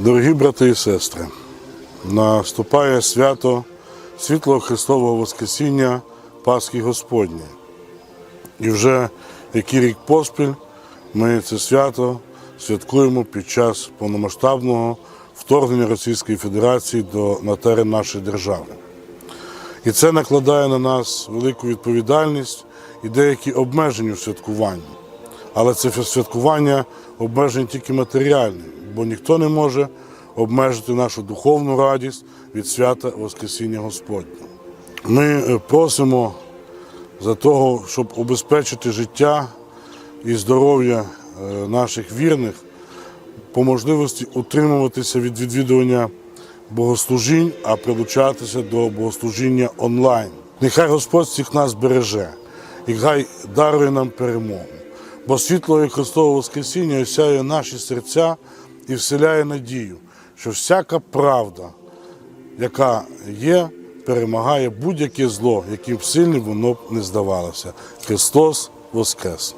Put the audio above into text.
Дорогі брати і сестри, наступає свято світлого Христового Воскресіння Пасхи Господні. І вже який рік поспіль ми це свято святкуємо під час повномасштабного вторгнення Російської Федерації до, на терен нашої держави. І це накладає на нас велику відповідальність і деякі обмеження в святкуванні. Але це святкування обмежень тільки матеріальні, бо ніхто не може обмежити нашу духовну радість від свята Воскресіння Господнього. Ми е, просимо за того, щоб убезпечити життя і здоров'я е, наших вірних, по можливості утримуватися від відвідування богослужінь, а прилучатися до богослужіння онлайн. Нехай Господь всіх нас береже і хай дарує нам перемогу. Бо світло і Христове Воскресіння осяє наші серця і вселяє надію, що всяка правда, яка є, перемагає будь-яке зло, яким б сильним воно б не здавалося. Христос Воскрес!